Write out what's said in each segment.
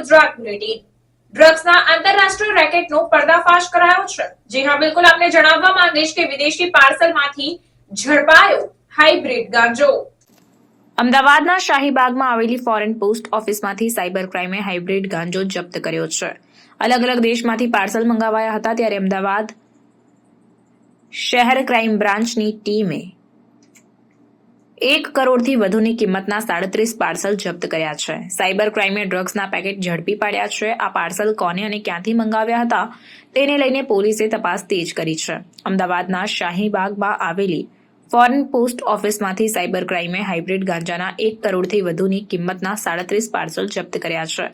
Gujarat bulletin ડ્રગ્સના આંતરરાષ્ટ્રીય રેકેટનો પર્દાફાશ કરાયો છે. જી હા, બિલકુલ આપને જણાવવા માંગીશ કે વિદેશી પાર્સલમાંથી ઝડપાયો હાઇબ્રિડ ગાંજો. અમદાવાદના શાહીબાગમાં આવેલી ફોરેન પોસ્ટ ઓફિસમાંથી સાયબર ક્રાઇમે હાઇબ્રિડ ગાંજો જપ્ત કર્યો છે. અલગ અલગ દેશમાંથી પાર્સલ મંગાવાયા હતા ત્યારે અમદાવાદ શહેર ક્રાઇમ બ્રાન્ચની ટીમે એક કરોડથી વધુની કિંમતના સાડત્રીસ પાર્સલ જપ્ત કર્યા છે. સાયબર ક્રાઇમે ડ્રગ્સના પેકેટ ઝડપી પાડ્યા છે. આ પાર્સલ કોને અને ક્યાંથી મંગાવ્યા હતા તેને લઈને પોલીસે તપાસ તેજ કરી છે. અમદાવાદના શાહીબાગમાં આવેલી ફોરેન પોસ્ટ ઓફિસમાંથી સાયબર ક્રાઇમે હાઇબ્રિડ ગાંજાના એક કરોડથી વધુની કિંમતના સાડત્રીસ પાર્સલ જપ્ત કર્યા છે.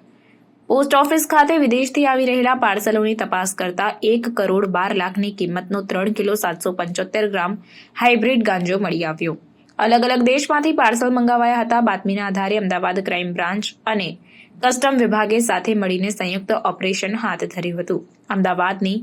પોસ્ટ ઓફિસ ખાતે વિદેશથી આવી રહેલા પાર્સલોની તપાસ કરતા એક કરોડ બાર લાખની કિંમતનો ત્રણ કિલો સાતસો પંચોતેર ગ્રામ હાઇબ્રિડ ગાંજો મળી આવ્યો. અલગ અલગ દેશમાંથી પાર્સલ મંગાવાયા હતા. બાતમીના આધારે અમદાવાદ ક્રાઇમ બ્રાન્ચ અને કસ્ટમ વિભાગે સાથે મળીને સંયુક્ત ઓપરેશન હાથ ધર્યું હતું. અમદાવાદની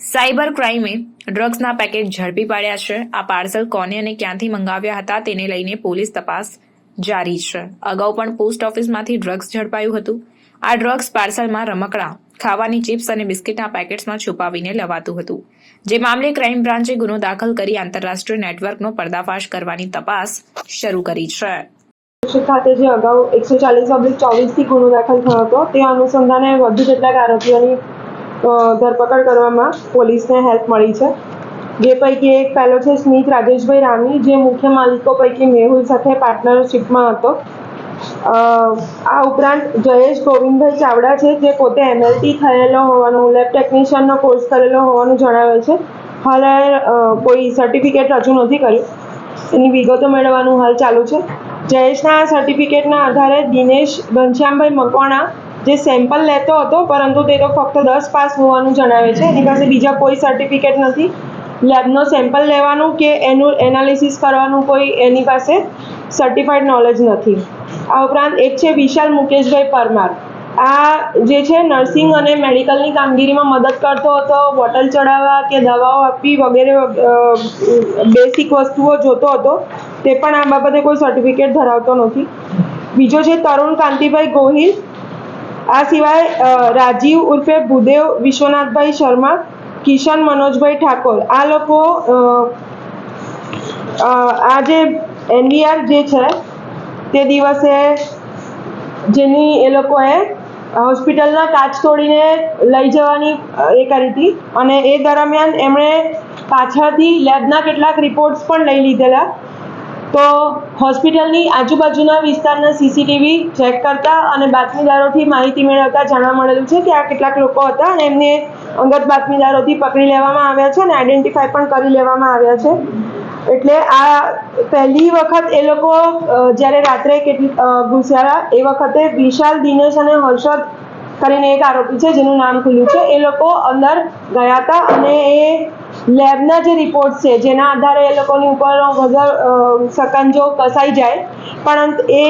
સાયબર ક્રાઇમે ડ્રગ્સના પેકેટ ઝડપી પાડ્યા છે. આ પાર્સલ કોને અને ક્યાંથી મંગાવ્યા હતા તેને લઈને પોલીસ તપાસ જારી છે. અગાઉ પણ પોસ્ટ ઓફિસમાંથી ડ્રગ્સ ઝડપાયું હતું. આ ડ્રગ્સ પાર્સલમાં રમકડા ખાવાની ચિપ્સ અને બિસ્કિટના પેકેટ્સમાં છુપાવીને લવાતું હતું. જે મામલે ક્રાઇમ બ્રાન્ચે ગુનો દાખલ કરી આંતરરાષ્ટ્રીય નેટવર્કનો પર્દાફાશ કરવાની તપાસ શરૂ કરી છે. ખાતે જે અગાઉ એકસો ચાલીસ ઓબ્લિક ચોવીસથી ગુનો દાખલ થયો હતો, તે અનુસંધાને વધુ કેટલાક આરોપીઓની ધરપકડ કરવામાં પોલીસને હેલ્પ મળી છે. જે પૈકી એક પહેલો છે સ્મિત રાજેશભાઈ રામી જે મુખ્ય માલિકો પૈકી મેહુલ સાથે પાર્ટનરશિપમાં હતો. આ ઉપરાંત જયેશ ગોવિંદભાઈ ચાવડા છે, જે પોતે એમએલટી થયેલો હોવાનું લેબ ટેકનિશિયનનો કોર્સ કરેલો હોવાનું જણાવે છે. હાલ કોઈ સર્ટિફિકેટ રજૂ નથી કર્યું. એની વિગતો મેળવવાનું હાલ ચાલુ છે. જયેશના સર્ટિફિકેટના આધારે દિનેશ ઘનશ્યામભાઈ મકવાણા, જે સેમ્પલ લેતો હતો, પરંતુ તે તો ફક્ત દસ પાસ હોવાનું જણાવે છે. એની પાસે બીજા કોઈ સર્ટિફિકેટ નથી. લેબનો સેમ્પલ લેવાનું કે એનું એનાલિસિસ કરવાનું કોઈ એની પાસે સર્ટિફાઈડ નોલેજ નથી. આ ઉપરાંત એક છે વિશાલ મુકેશભાઈ પરમાર. આ જે છે નર્સિંગ અને મેડિકલની કામગીરીમાં મદદ કરતો હતો, બોટલ ચડાવવા કે દવાઓ આપવી વગેરે બેસિક વસ્તુઓ જોતો હતો, તે પણ આ બાબતે કોઈ સર્ટિફિકેટ ધરાવતો નથી. બીજો છે તરુણ કાંતિભાઈ ગોહિલ. આ સિવાય રાજીવ ઉર્ફે ભૂદેવ વિશ્વનાથભાઈ શર્મા, કિશન મનોજભાઈ ઠાકોર. આ લોકો આ જે એનડીઆર જે છે તે દિવસે જેની એ લોકોએ હોસ્પિટલના કાચ તોડીને લઈ જવાની એ કરી હતી. અને એ દરમિયાન એમણે પાછળથી લેબના કેટલાક રિપોર્ટ્સ પણ લઈ લીધેલા. તો હોસ્પિટલની આજુબાજુના વિસ્તારના સીસીટીવી ચેક કરતા અને બાતમીદારોથી માહિતી મેળવતા જાણવા મળેલું છે કે આ કેટલાક લોકો હતા અને એમને અંગત બાતમીદારોથી પકડી લેવામાં આવ્યા છે અને આઈડેન્ટિફાય પણ કરી લેવામાં આવ્યા છે. એટલે આ પહેલી વખત એ લોકો જ્યારે રાત્રે કેટલી ઘૂસ્યા એ વખતે વિશાલ, દિનેશ અને હર્ષદ કરીને એક આરોપી છે, જેનું નામ ખુલ્યું છે. એ લોકો અંદર ગયા હતા અને એ લેબના જે રિપોર્ટ છે, જેના આધારે એ લોકોની ઉપર વગર સકંજો કસાઈ જાય પણ એ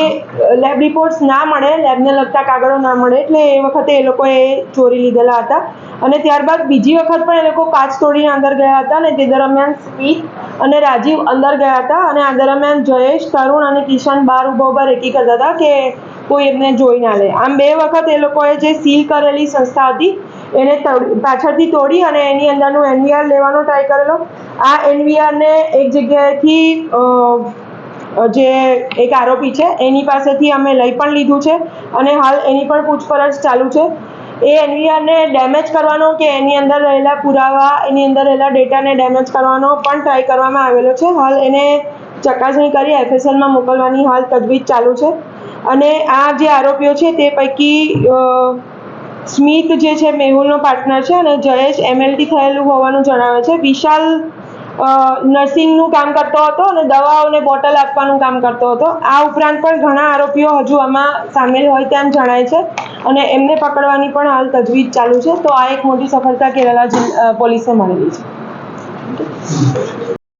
લેબ રિપોર્ટ્સ ના મળે, લેબને લગતા કાગળો ના મળે, એટલે એ વખતે એ લોકોએ ચોરી લીધેલા હતા. અને ત્યારબાદ બીજી વખત પણ એ લોકો કાચ તોડીને અંદર ગયા હતા અને તે દરમિયાન સ્મિત અને રાજીવ અંદર ગયા હતા અને આ દરમિયાન જયેશ, તરુણ અને કિશન બાર ઊભા ઊભા રેકી કરતા હતા કે કોઈ એમને જોઈ ના લે. આમ બે વખત એ લોકોએ જે સીલ કરેલી સંસ્થા હતી, એને પાછળથી તોડી અને એની અંદરનું એનવીઆર લેવાનો ટ્રાય કરેલો. આ એનવીઆરને એક જગ્યાએથી જે એક આરોપી છે, એની પાસેથી અમે લઈ પણ લીધું છે અને હાલ એની પણ પૂછપરછ ચાલુ છે. એ એનવીઆરને ડેમેજ કરવાનો કે એની અંદર રહેલા પુરાવા, એની અંદર રહેલા ડેટાને ડેમેજ કરવાનો પણ ટ્રાય કરવામાં આવેલો છે. હાલ એને ચકાસણી કરી એફએસએલમાં મોકલવાની હાલ તજવીજ ચાલુ છે. અને આ જે આરોપીઓ છે તે પૈકી સ્મિત જે છે મેહુલનો પાર્ટનર છે અને જયેશ એમએલટી થયેલું હોવાનું જણાવે છે. વિશાલ નર્સિંગનું કામ કરતો હતો અને દવાઓને બોટલ આપવાનું કામ કરતો હતો. આ ઉપરાંત પણ ઘણા આરોપીઓ હજુ આમાં સામેલ હોય તેમ જણાય છે. અને એમને પકડવાની પણ હાલ તજવીજ ચાલુ છે. તો આ એક મોટી સફળતા કેરાલા પોલીસે મળેલી છે.